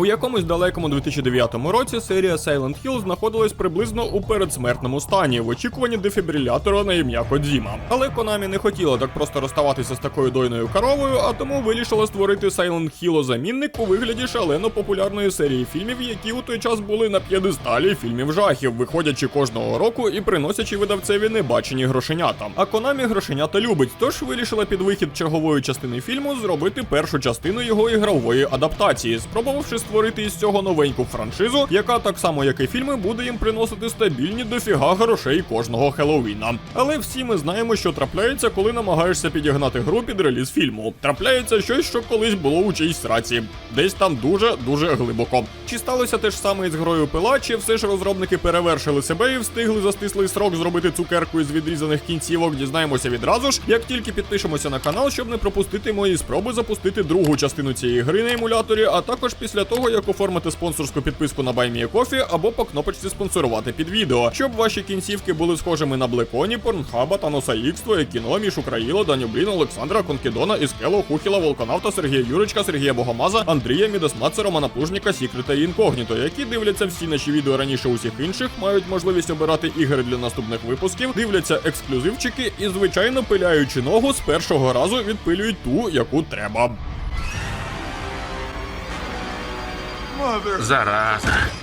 У якомусь далекому 2009 році серія Silent Hill знаходилась приблизно у передсмертному стані в очікуванні дефібрилятора на ім'я Кодзіма. Але Konami не хотіла так просто розставатися з такою дойною коровою, а тому вирішила створити Silent Hill замінник у вигляді шалено популярної серії фільмів, які у той час були на п'єдесталі фільмів жахів, виходячи кожного року і приносячи видавцеві небачені грошенята. А Konami грошенята любить, тож вирішила під вихід чергової частини фільму зробити першу частину його ігрової адаптації, спробувавши створити із цього новеньку франшизу, яка так само як і фільми буде їм приносити стабільні дофіга грошей кожного Хеллоуіна. Але всі ми знаємо, що трапляється, коли намагаєшся підігнати гру під реліз фільму. Трапляється щось, що колись було у чиїсь сраці, десь там дуже дуже глибоко. Чи сталося те ж саме із грою пила, чи все ж розробники перевершили себе і встигли за стислий срок зробити цукерку із відрізаних кінцівок? Дізнаємося відразу ж, як тільки підпишемося на канал, щоб не пропустити мої спроби запустити другу частину цієї гри на емуляторі, а також після того, як оформити спонсорську підписку на BuyMeACoffee або по кнопочці спонсорувати під відео, щоб ваші кінцівки були схожими на Блеконі, Порнхаба, Таноса Ікс, Твоє кіно, Мішу Країла, Даню Блін, Олександра, Конкідона, Іскело, Хухіла, Волконавта, Сергія Юричка, Сергія Богомаза, Андрія, Мідосмаца, Романа Плужніка, Сікрета і Інкогніто, які дивляться всі наші відео раніше усіх інших, мають можливість обирати ігри для наступних випусків, дивляться ексклюзивчики і, звичайно, пиляючи ногу, з першого разу відпилюють ту, яку треба. Зараза.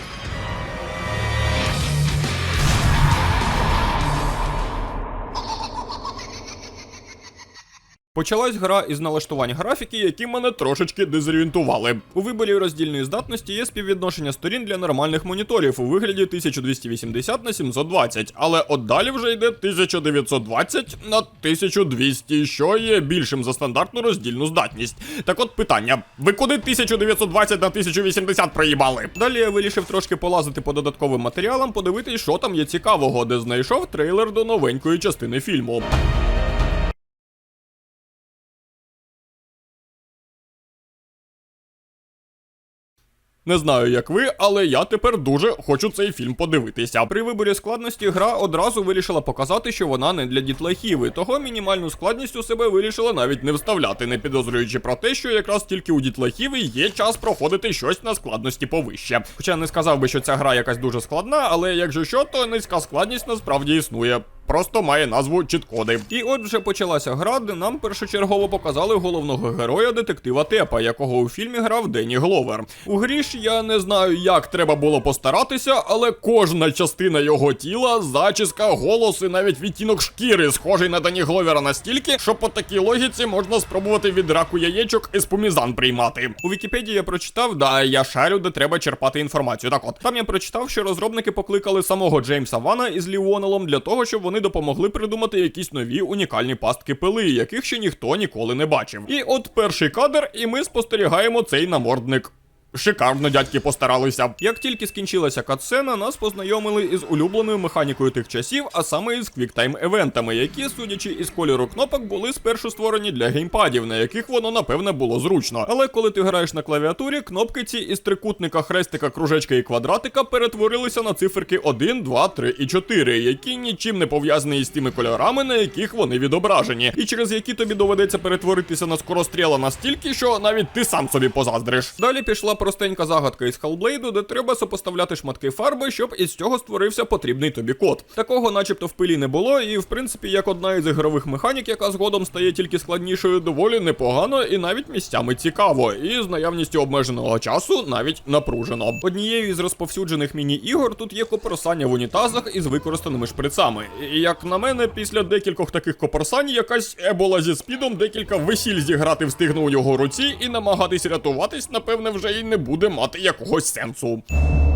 Почалась гра із налаштувань графіки, які мене трошечки дезорієнтували. У виборі роздільної здатності є співвідношення сторін для нормальних моніторів у вигляді 1280 на 720, але от далі вже йде 1920 на 1200, що є більшим за стандартну роздільну здатність. Так от питання: ви куди 1920 на 1080 проїбали? Далі я вирішив трошки полазити по додатковим матеріалам, подивитись, що там є цікавого, де знайшов трейлер до новенької частини фільму. Не знаю, як ви, але я тепер дуже хочу цей фільм подивитися. При виборі складності гра одразу вирішила показати, що вона не для дітлахів, і того мінімальну складність у себе вирішила навіть не вставляти, не підозрюючи про те, що якраз тільки у дітлахів є час проходити щось на складності повище. Хоча не сказав би, що ця гра якась дуже складна, але якщо що, то низька складність насправді існує. Просто має назву чіткоди. І от вже почалася гра, де нам першочергово показали головного героя детектива Тепа, якого у фільмі грав Дені Гловер. У грі ж я не знаю, як треба було постаратися, але кожна частина його тіла, зачіска, голос і навіть відтінок шкіри схожий на Дені Гловера настільки, що по такій логіці можна спробувати від раку яєчок і спомізан приймати. У Вікіпедії я прочитав, да, я шарю, де треба черпати інформацію. Так от там я прочитав, що розробники покликали самого Джеймса Вана із Ліонелом для того, щоб вони допомогли придумати якісь нові унікальні пастки пили, яких ще ніхто ніколи не бачив. І от перший кадр, і ми спостерігаємо цей намордник. Шикарно дядьки постаралися. Як тільки скінчилася катсцена, нас познайомили із улюбленою механікою тих часів, а саме із квіктайм-евентами, які, судячи із кольору кнопок, були спершу створені для геймпадів, на яких воно напевне було зручно. Але коли ти граєш на клавіатурі, кнопки ці із трикутника, хрестика, кружечка і квадратика перетворилися на циферки 1, 2, 3 і 4, які нічим не пов'язані із тими кольорами, на яких вони відображені, і через які тобі доведеться перетворитися на скоростріла настільки, що навіть ти сам собі позаздриш. Далі пішла простенька загадка із Hellblade, де треба сопоставляти шматки фарби, щоб із цього створився потрібний тобі код. Такого, начебто, в пилі не було, і в принципі, як одна із ігрових механік, яка згодом стає тільки складнішою, доволі непогано і навіть місцями цікаво. І з наявністю обмеженого часу навіть напружено. Однією із розповсюджених міні-ігор тут є копорсання в унітазах із використаними шприцами. І як на мене, після декількох таких копорсань, якась ебола зі спідом декілька весіль зіграти встигне у його руці, і намагатись рятуватись, напевне, вже й не буде мати якогось сенсу. Oh.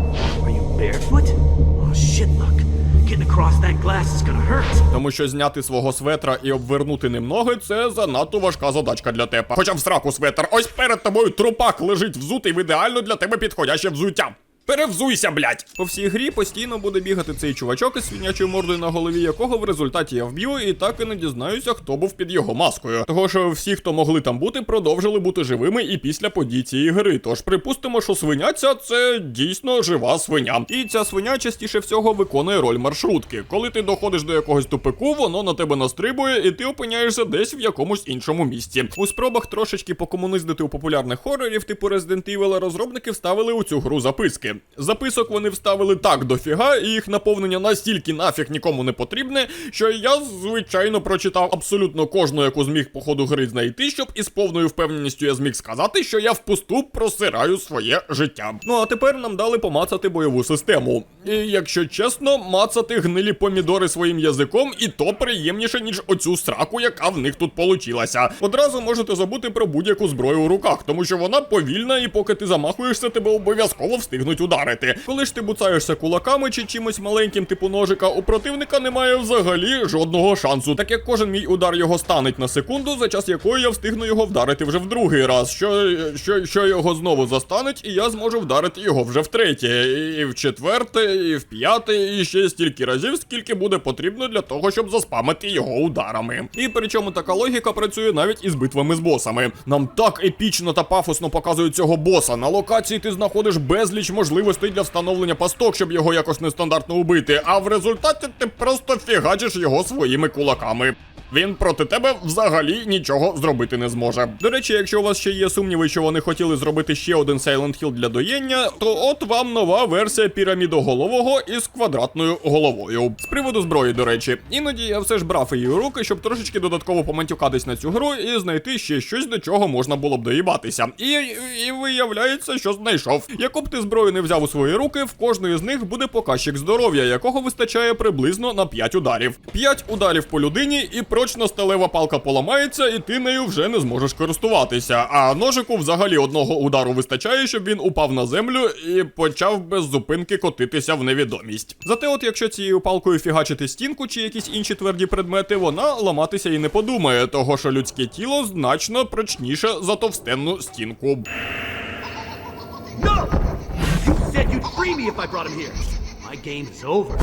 Тому що зняти свого светра і обвернути ним ноги це занадто важка задачка для тепа. Хоча в сраку светр, ось перед тобою трупак лежить взутий в ідеально для тебе підходяще взуття. Перевзуйся, блядь! По всій грі постійно буде бігати цей чувачок із свинячою мордою на голові, якого в результаті я вб'ю, і так і не дізнаюся, хто був під його маскою. Того що всі, хто могли там бути, продовжили бути живими і після подій цієї гри. Тож припустимо, що свиня ця це дійсно жива свиня. І ця свиня частіше всього виконує роль маршрутки. Коли ти доходиш до якогось тупику, воно на тебе настрибує, і ти опиняєшся десь в якомусь іншому місці. У спробах трошечки покомуниздити у популярних хорорів, типу Resident Evil, розробники вставили у цю гру записки. Записок вони вставили так дофіга, і їх наповнення настільки нафіг нікому не потрібне, що я, звичайно, прочитав абсолютно кожну, яку зміг по ходу гри знайти, щоб із повною впевненістю я зміг сказати, що я впусту просираю своє життя. Ну а тепер нам дали помацати бойову систему. І якщо чесно, мацати гнилі помідори своїм язиком, і то приємніше, ніж оцю сраку, яка в них тут получилася. Одразу можете забути про будь-яку зброю у руках, тому що вона повільна, і поки ти замахуєшся, тебе обов'язково встигнуть ударити. Коли ж ти буцаєшся кулаками чи чимось маленьким, типу ножика, у противника немає взагалі жодного шансу, так як кожен мій удар його станеть на секунду, за час якої я встигну його вдарити вже в другий раз, що, що, що його знову застанеть, і я зможу вдарити його вже втретє, і в четверте, і в п'яте, і ще стільки разів, скільки буде потрібно для того, щоб заспамити його ударами. І причому така логіка працює навіть із битвами з босами. Нам так епічно та пафосно показують цього боса. На локації ти знаходиш безліч можливостей для встановлення пасток, щоб його якось нестандартно убити. А в результаті ти просто фігачиш його своїми кулаками. Він проти тебе взагалі нічого зробити не зможе. До речі, якщо у вас ще є сумніви, що вони хотіли зробити ще один Silent Hill для доєння, то от вам нова версія пірамідоголового із квадратною головою. З приводу зброї, до речі, іноді я все ж брав її у руки, щоб трошечки додатково помантюкатись на цю гру і знайти ще щось, до чого можна було б доїбатися. І, і виявляється, що знайшов. Яку б ти зброю не взяв у свої руки, в кожної з них буде показчик здоров'я, якого вистачає приблизно на 5 ударів. 5 ударів по людині, і прочно сталева палка поламається, і ти нею вже не зможеш користуватися. А ножику взагалі одного удару вистачає, щоб він упав на землю і почав без зупинки котитися в невідомість. Зате, от якщо цією палкою фігачити стінку чи якісь інші тверді предмети, вона ламатися і не подумає, того що людське тіло значно прочніше за товстенну стінку. No! You said you'd free me if I brought him here. My game is over.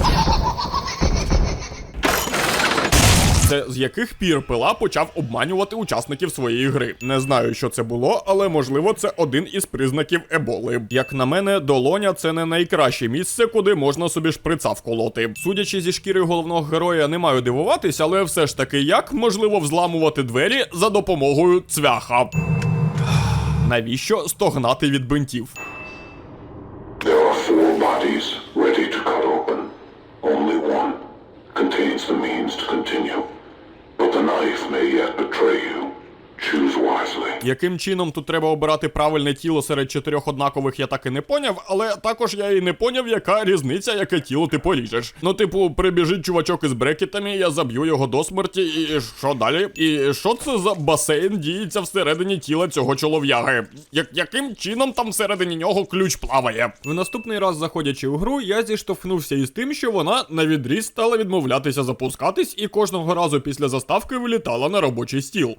Це з яких пір пила почав обманювати учасників своєї гри. Не знаю, що це було, але можливо це один із признаків еболи. Як на мене, долоня це не найкраще місце, куди можна собі шприца вколоти. Судячи зі шкіри головного героя, не маю дивуватись, але все ж таки, як можливо взламувати двері за допомогою цвяха. Навіщо стогнати від бинтів? There are continue. But the knife may yet betray you. Яким чином тут треба обирати правильне тіло серед чотирьох однакових, я так і не поняв, але також я і не поняв, яка різниця, яке тіло ти поріжеш. Ну, типу, прибіжить чувачок із брекетами, я заб'ю його до смерті, і що далі? І що це за басейн діється всередині тіла цього чолов'яги? Як, яким чином там всередині нього ключ плаває? В наступний раз, заходячи у гру, я зіштовхнувся із тим, що вона на відріз стала відмовлятися запускатись, і кожного разу після заставки вилітала на робочий стіл.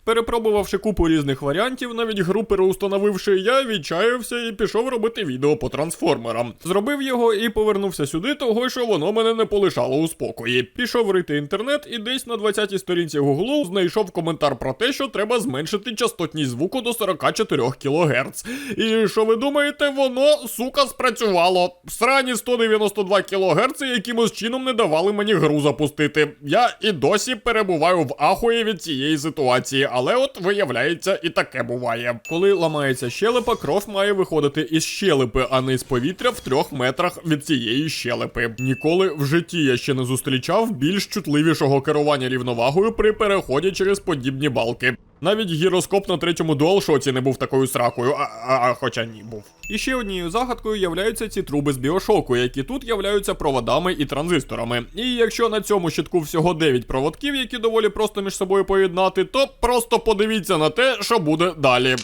Перепробувавши купу різних варіантів, навіть гру переустановивши, я відчаявся і пішов робити відео по трансформерам. Зробив його і повернувся сюди, того що воно мене не полишало у спокої. Пішов рити інтернет і десь на 20-й сторінці Гуглу знайшов коментар про те, що треба зменшити частотність звуку до 44 кГц. І що ви думаєте, воно, сука, спрацювало. Срані 192 кГц якимось чином не давали мені гру запустити. Я і досі перебуваю в ахуї від цієї ситуації, але от виявляється, і таке буває. Коли ламається щелепа, кров має виходити із щелепи, а не з повітря в трьох метрах від цієї щелепи. Ніколи в житті я ще не зустрічав більш чутливішого керування рівновагою при переході через подібні балки. Навіть гіроскоп на третьому дуалшоті не був такою сракою, а, а, а хоча ні був. І ще однією загадкою являються ці труби з біошоку, які тут являються проводами і транзисторами. І якщо на цьому щитку всього 9 проводків, які доволі просто між собою поєднати, то просто подивіться на те, що буде далі.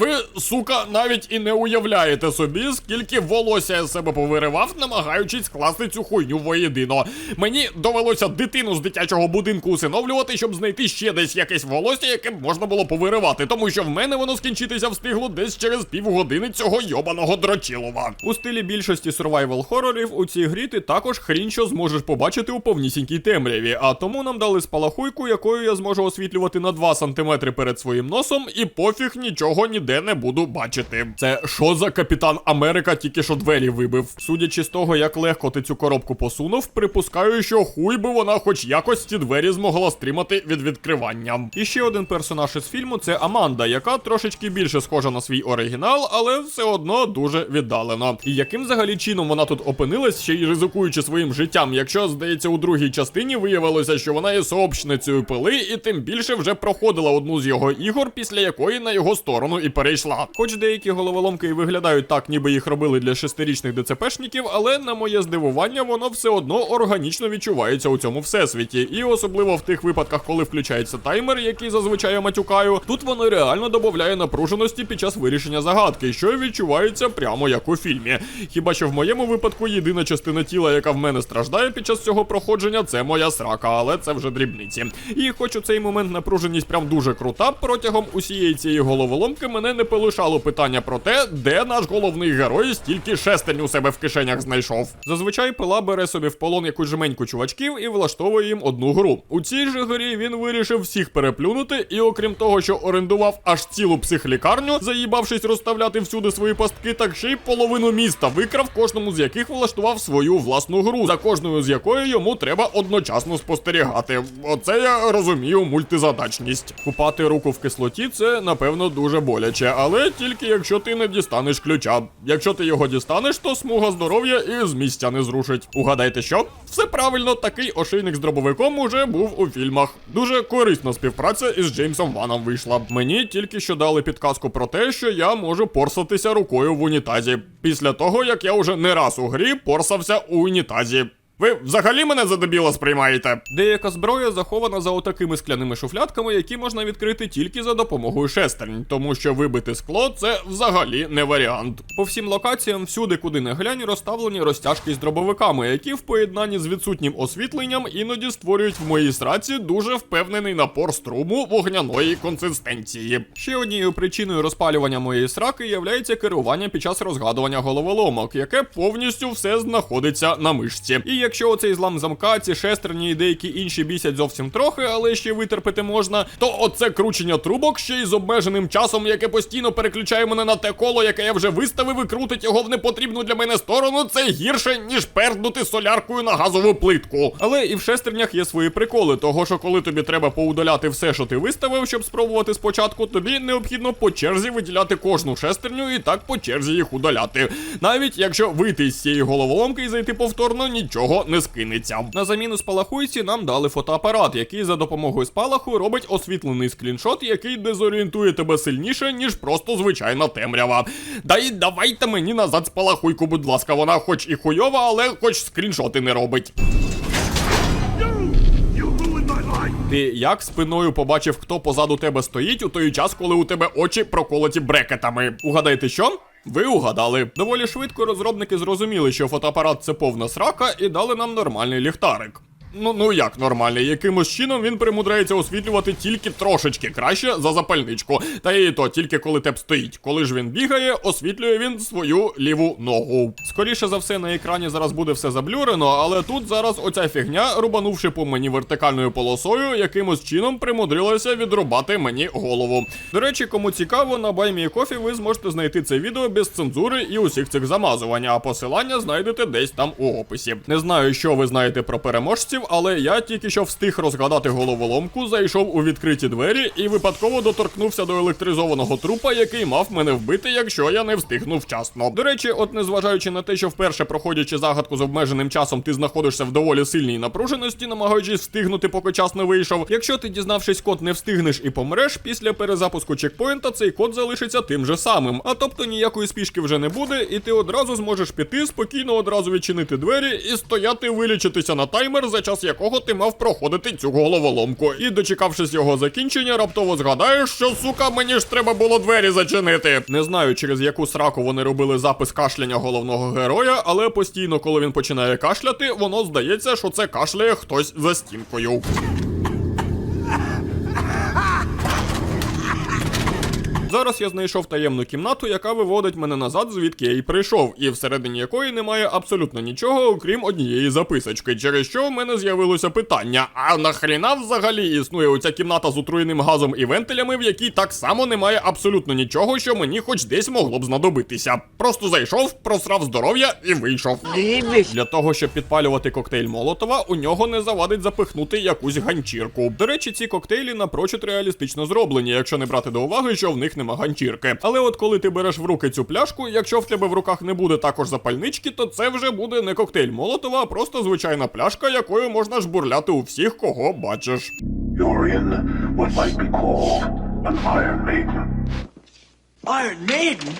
Ви, сука, навіть і не уявляєте собі, скільки волосся я себе повиривав, намагаючись скласти цю хуйню воєдино. Мені довелося дитину з дитячого будинку усиновлювати, щоб знайти ще десь якесь волосся, яке можна було повиривати, тому що в мене воно скінчитися встигло десь через півгодини цього йобаного дрочилова. У стилі більшості survival хорорів у цій грі ти також хрінь що зможеш побачити у повнісінькій темряві, а тому нам дали спалахуйку, якою я зможу освітлювати на 2 см перед своїм носом, і пофіг нічого ніде не буду бачити. Це що за капітан Америка тільки що двері вибив? Судячи з того, як легко ти цю коробку посунув, припускаю, що хуй би вона хоч якось ці двері змогла стримати від відкривання. І ще один персонаж із фільму це Аманда, яка трошечки більше схожа на свій оригінал, але все одно дуже віддалено. І яким взагалі чином вона тут опинилась, ще й ризикуючи своїм життям, якщо, здається, у другій частині виявилося, що вона є сообщницею пили, і тим більше вже проходила одну з його ігор, після якої на його сторону і перейшла. Хоч деякі головоломки і виглядають так, ніби їх робили для шестирічних ДЦПшників, але на моє здивування, воно все одно органічно відчувається у цьому всесвіті. І особливо в тих випадках, коли включається таймер, який зазвичай я матюкаю, тут воно реально додає напруженості під час вирішення загадки, що відчувається прямо як у фільмі. Хіба що в моєму випадку єдина частина тіла, яка в мене страждає під час цього проходження, це моя срака, але це вже дрібниці. І хоч у цей момент напруженість прям дуже крута, протягом усієї цієї головоломки мене не полишало питання про те, де наш головний герой стільки шестернь у себе в кишенях знайшов. Зазвичай пила бере собі в полон якусь жменьку чувачків і влаштовує їм одну гру. У цій же грі він вирішив всіх переплюнути, і окрім того, що орендував аж цілу психлікарню, заїбавшись розставляти всюди свої пастки, так ще й половину міста викрав, кожному з яких влаштував свою власну гру, за кожною з якої йому треба одночасно спостерігати. Оце я розумію мультизадачність. Купати руку в кислоті це напевно дуже боляче, але тільки якщо ти не дістанеш ключа. Якщо ти його дістанеш, то смуга здоров'я і з місця не зрушить. Угадайте, що? Все правильно, такий ошийник з дробовиком уже був у фільмах. Дуже корисна співпраця із Джеймсом Ваном вийшла. Мені тільки що дали підказку про те, що я можу порсатися рукою в унітазі. Після того, як я вже не раз у грі порсався у унітазі. Ви взагалі мене за дебіла сприймаєте? Деяка зброя захована за отакими скляними шуфлятками, які можна відкрити тільки за допомогою шестернь, тому що вибити скло це взагалі не варіант. По всім локаціям, всюди, куди не глянь, розставлені розтяжки з дробовиками, які в поєднанні з відсутнім освітленням іноді створюють в моїй сраці дуже впевнений напор струму вогняної консистенції. Ще однією причиною розпалювання моєї сраки являється керування під час розгадування головоломок, яке повністю все знаходиться на мишці. І якщо оцей злам замка, ці шестерні і деякі інші бісять зовсім трохи, але ще витерпити можна, то оце кручення трубок ще й з обмеженим часом, яке постійно переключає мене на те коло, яке я вже виставив і крутить його в непотрібну для мене сторону, це гірше, ніж перднути соляркою на газову плитку. Але і в шестернях є свої приколи, того що коли тобі треба поудаляти все, що ти виставив, щоб спробувати спочатку, тобі необхідно по черзі виділяти кожну шестерню і так по черзі їх удаляти. Навіть якщо вийти з цієї головоломки і зайти повторно, нічого не скинеться. На заміну спалахуйці нам дали фотоапарат, який за допомогою спалаху робить освітлений скріншот, який дезорієнтує тебе сильніше, ніж просто звичайна темрява. Да і давайте мені назад спалахуйку, будь ласка, вона хоч і хуйова, але хоч скріншоти не робить. Ти як спиною побачив, хто позаду тебе стоїть у той час, коли у тебе очі проколоті брекетами? Угадайте, що? Ви угадали. Доволі швидко розробники зрозуміли, що фотоапарат це повна срака, і дали нам нормальний ліхтарик. Ну, ну як нормальний, якимось чином він примудряється освітлювати тільки трошечки краще за запальничку. Та і то тільки коли теп стоїть. Коли ж він бігає, освітлює він свою ліву ногу. Скоріше за все, на екрані зараз буде все заблюрено, але тут зараз оця фігня, рубанувши по мені вертикальною полосою, якимось чином примудрилася відрубати мені голову. До речі, кому цікаво, на BuyMeCoffee ви зможете знайти це відео без цензури і усіх цих замазувань, а посилання знайдете десь там у описі. Не знаю, що ви знаєте про переможців, але я тільки що встиг розгадати головоломку, зайшов у відкриті двері і випадково доторкнувся до електризованого трупа, який мав мене вбити, якщо я не встигну вчасно. До речі, от незважаючи на те, що вперше проходячи загадку з обмеженим часом, ти знаходишся в доволі сильній напруженості, намагаючись встигнути, поки час не вийшов. Якщо ти, дізнавшись код, не встигнеш і помреш, після перезапуску чекпоінта цей код залишиться тим же самим. А тобто ніякої спішки вже не буде, і ти одразу зможеш піти, спокійно одразу відчинити двері і стояти вилічитися на таймер за час час якого ти мав проходити цю головоломку. І дочекавшись його закінчення, раптово згадаєш, що сука, мені ж треба було двері зачинити. Не знаю, через яку сраку вони робили запис кашляння головного героя, але постійно, коли він починає кашляти, воно здається, що це кашляє хтось за стінкою. Зараз я знайшов таємну кімнату, яка виводить мене назад, звідки я й прийшов, і всередині якої немає абсолютно нічого, окрім однієї записочки, через що в мене з'явилося питання: а нахріна взагалі існує оця кімната з отруєним газом і вентилями, в якій так само немає абсолютно нічого, що мені хоч десь могло б знадобитися. Просто зайшов, просрав здоров'я і вийшов. Для того, щоб підпалювати коктейль Молотова, у нього не завадить запихнути якусь ганчірку. До речі, ці коктейлі напрочуд реалістично зроблені, якщо не брати до уваги, що в них нема ганчірки. Але от коли ти береш в руки цю пляшку, якщо в тебе в руках не буде також запальнички, то це вже буде не коктейль Молотова, а просто звичайна пляшка, якою можна жбурляти у всіх, кого бачиш. You're in what might be called an Iron Maiden. Iron Maiden?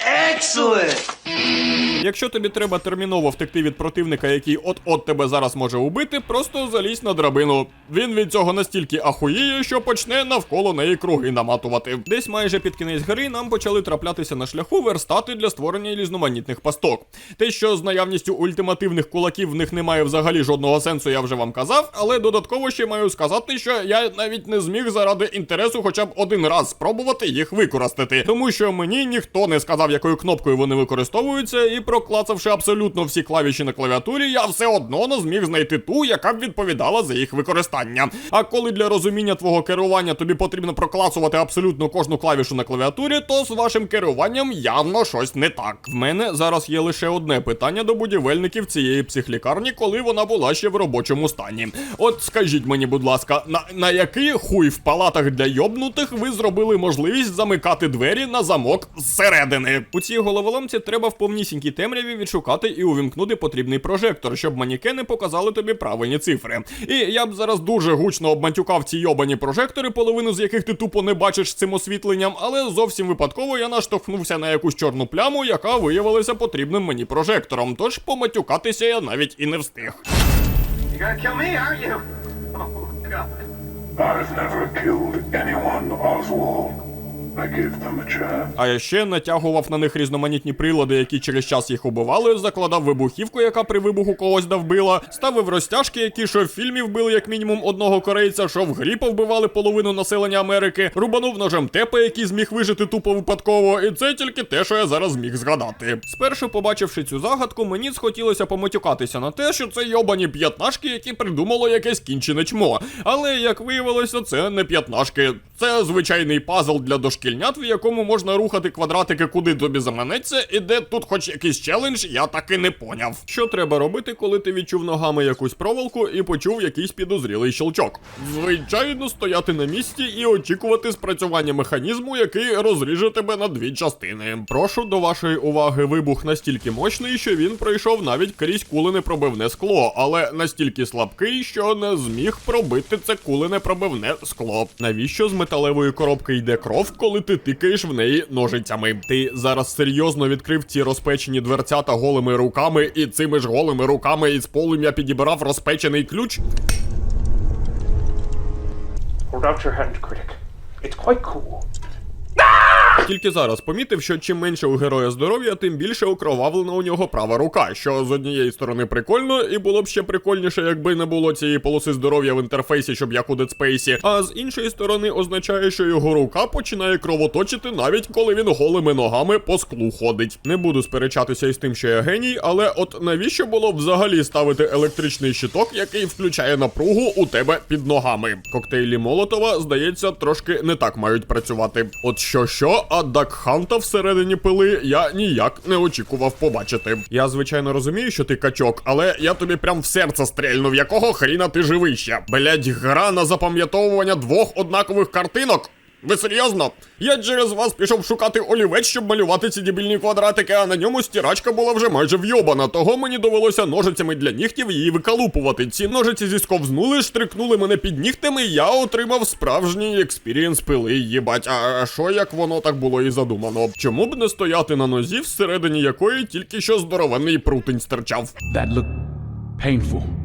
Excellent! Якщо тобі треба терміново втекти від противника, який от-от тебе зараз може убити, просто залізь на драбину. Він від цього настільки ахуєє, що почне навколо неї круги наматувати. Десь майже під кінець гри нам почали траплятися на шляху верстати для створення різноманітних пасток. Те, що з наявністю ультимативних кулаків в них немає взагалі жодного сенсу, я вже вам казав, але додатково ще маю сказати, що я навіть не зміг заради інтересу хоча б один раз спробувати їх використати, тому що мені ніхто не сказав, якою кнопкою вони використовуються, і проклацавши абсолютно всі клавіші на клавіатурі, я все одно не зміг знайти ту, яка б відповідала за їх використання. А коли для розуміння твого керування тобі потрібно проклацувати абсолютно кожну клавішу на клавіатурі, то з вашим керуванням явно щось не так. В мене зараз є лише одне питання до будівельників цієї психлікарні, коли вона була ще в робочому стані. От скажіть мені, будь ласка, на, на який хуй в палатах для йобнутих ви зробили можливість замикати двері на замок зсередини? У цій головоломці треба в повнісінькій темряві відшукати і увімкнути потрібний прожектор, щоб манікени показали тобі правильні цифри. І я б зараз дуже гучно обматюкав ці йобані прожектори, половину з яких ти тупо не бачиш з цим освітленням, але зовсім випадково я наштовхнувся на якусь чорну пляму, яка виявилася потрібним мені прожектором. Тож поматюкатися я навіть і не встиг. You gonna kill me, aren't you? Oh, God. I've never killed anyone, Oswald. А я ще натягував на них різноманітні прилади, які через час їх убивали, закладав вибухівку, яка при вибуху когось довбила, ставив розтяжки, які що в фільмі вбили як мінімум одного корейця, що в грі повбивали половину населення Америки, рубанув ножем тепа, який зміг вижити тупо випадково, і це тільки те, що я зараз зміг згадати. Спершу, побачивши цю загадку, мені схотілося поматюкатися на те, що це йобані п'ятнашки, які придумало якесь кінчене чмо. Але як виявилося, це не п'ятнашки, це звичайний пазл для дошкільнят, в якому можна рухати квадратики куди тобі заманеться, і де тут хоч якийсь челендж, я таки не поняв. Що треба робити, коли ти відчув ногами якусь проволоку і почув якийсь підозрілий щелчок? Звичайно, стояти на місці і очікувати спрацювання механізму, який розріже тебе на дві частини. Прошу до вашої уваги вибух настільки мощний, що він пройшов навіть крізь куленепробивне скло, але настільки слабкий, що не зміг пробити це куленепробивне скло. Навіщо з металевої коробки йде кров, коли ти тикаєш в неї ножицями? Ти зараз серйозно відкрив ці розпечені дверцята голими руками, і цими ж голими руками із полум'я підібрав розпечений ключ? Hold hand, critic. It's quite cool. Тільки зараз помітив, що чим менше у героя здоров'я, тим більше окровавлена у нього права рука, що з однієї сторони прикольно, і було б ще прикольніше, якби не було цієї полоси здоров'я в інтерфейсі, щоб як у Space, а з іншої сторони означає, що його рука починає кровоточити навіть коли він голими ногами по склу ходить. Не буду сперечатися із тим, що я геній, але от навіщо було взагалі ставити електричний щиток, який включає напругу у тебе під ногами? Коктейлі Молотова, здається, трошки не так мають працювати. От що що, а Дакханта всередині пили я ніяк не очікував побачити. Я звичайно розумію, що ти качок, але я тобі прям в серце стрельнув, якого хріна ти живий ще? Блять, гра на запам'ятовування двох однакових картинок. Ви серйозно? Я через вас пішов шукати олівець, щоб малювати ці дебільні квадратики, а на ньому стірачка була вже майже вйобана. Того мені довелося ножицями для нігтів її викалупувати. Ці ножиці зісковзнули, штрикнули мене під нігтями, і я отримав справжній експірієнс пили, їбать. А що як воно так було і задумано? Чому б не стояти на нозі, всередині якої тільки що здоровенний прутень стирчав? That looked painful.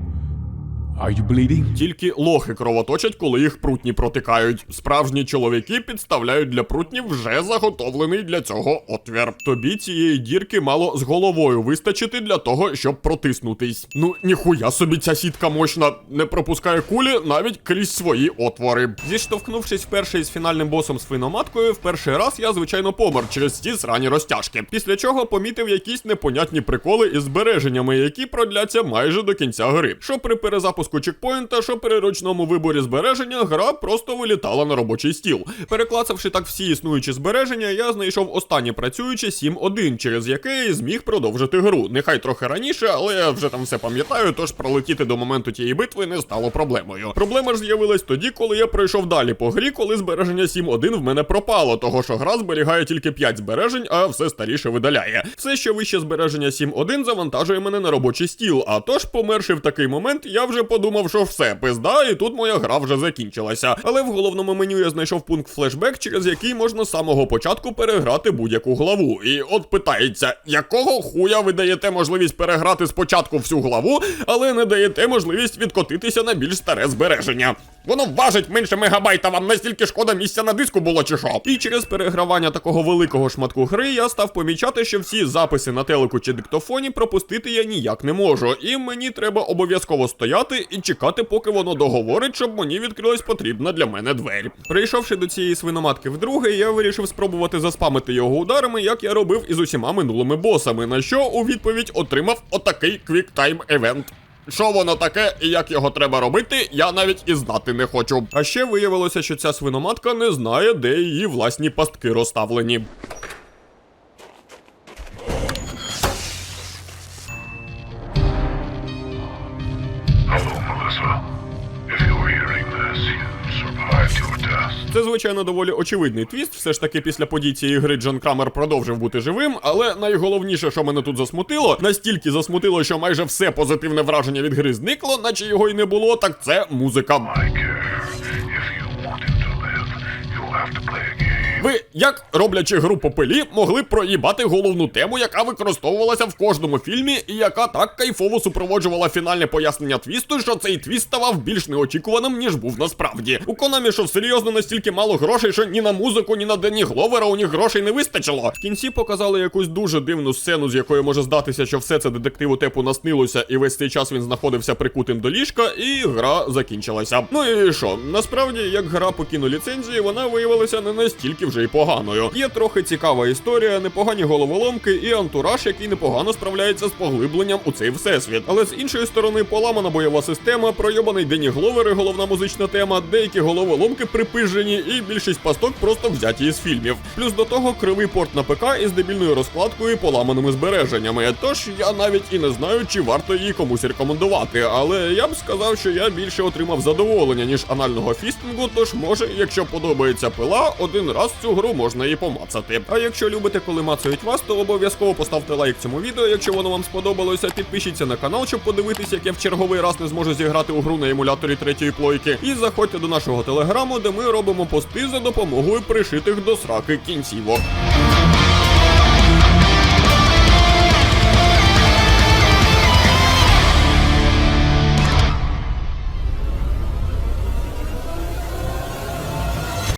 Are you bleeding? Тільки лохи кровоточать, коли їх прутні протикають. Справжні чоловіки підставляють для прутнів вже заготовлений для цього отвір. Тобі цієї дірки мало з головою вистачити для того, щоб протиснутись. Ну ніхуя собі ця сітка мощна, не пропускає кулі навіть крізь свої отвори. Зіштовхнувшись вперше із фінальним босом свиноматкою, в перший раз я звичайно помер через ці срані розтяжки. Після чого помітив якісь непонятні приколи із збереженнями, які продляться майже до кінця гри. Що при перезапуску чекпоінта, що при ручному виборі збереження, гра просто вилітала на робочий стіл. Переклацавши так всі існуючі збереження, я знайшов останнє працююче 7.1, через яке зміг продовжити гру. Нехай трохи раніше, але я вже там все пам'ятаю, тож пролетіти до моменту тієї битви не стало проблемою. Проблема ж з'явилась тоді, коли я пройшов далі по грі, коли збереження 7.1 в мене пропало, того що гра зберігає тільки 5 збережень, а все старіше видаляє. Все, що вище збереження 7.1 завантажує мене на робочий стіл. А тож, померши в такий момент, я вже подумав, що все, пизда, і тут моя гра вже закінчилася. Але в головному меню я знайшов пункт флешбек, через який можна з самого початку переграти будь-яку главу. І от питається, якого хуя ви даєте можливість переграти спочатку всю главу, але не даєте можливість відкотитися на більш старе збереження. Воно важить менше мегабайта, вам настільки шкода місця на диску було чи що? І через перегравання такого великого шматку гри я став помічати, що всі записи на телеку чи диктофоні пропустити я ніяк не можу. І мені треба обов'язково стояти і чекати, поки воно договорить, щоб мені відкрилась потрібна для мене двері. Прийшовши до цієї свиноматки вдруге, я вирішив спробувати заспамити його ударами, як я робив із усіма минулими босами, на що у відповідь отримав отакий квіктайм евент. Що воно таке і як його треба робити, я навіть і знати не хочу. А ще виявилося, що ця свиноматка не знає, де її власні пастки розставлені. Це, звичайно, доволі очевидний твіст. Все ж таки, після подій цієї гри Джон Крамер продовжив бути живим. Але найголовніше, що мене тут засмутило, настільки засмутило, що майже все позитивне враження від гри зникло, наче його й не було, так це музика. You live, you'll have to play a. Ви, як роблячи гру по пилі, могли проїбати головну тему, яка використовувалася в кожному фільмі, і яка так кайфово супроводжувала фінальне пояснення твісту, що цей твіст ставав більш неочікуваним, ніж був насправді. У Конамі що серйозно настільки мало грошей, що ні на музику, ні на Дені Гловера у них грошей не вистачило. В кінці показали якусь дуже дивну сцену, з якої може здатися, що все це детективу тепу наснилося, і весь цей час він знаходився прикутим до ліжка, і гра закінчилася. Ну і що? Насправді, як гра по кіноліцензії, вона виявилася не настільки вже й поганою. Є трохи цікава історія, непогані головоломки і антураж, який непогано справляється з поглибленням у цей всесвіт. Але з іншої сторони, поламана бойова система, пройобаний Дені Гловер і головна музична тема, деякі головоломки припижені, і більшість пасток просто взяті із фільмів. Плюс до того кривий порт на ПК із дебільною розкладкою і поламаними збереженнями. Тож я навіть і не знаю, чи варто її комусь рекомендувати. Але я б сказав, що я більше отримав задоволення, ніж анального фістингу. Тож може, якщо подобається пила, один раз цю гру можна і помацати. А якщо любите, коли мацають вас, то обов'язково поставте лайк цьому відео, якщо воно вам сподобалося. Підпишіться на канал, щоб подивитися, як я в черговий раз не зможу зіграти у гру на емуляторі третьої плойки. І заходьте до нашого телеграму, де ми робимо пости за допомогою пришитих до сраки кінцівок.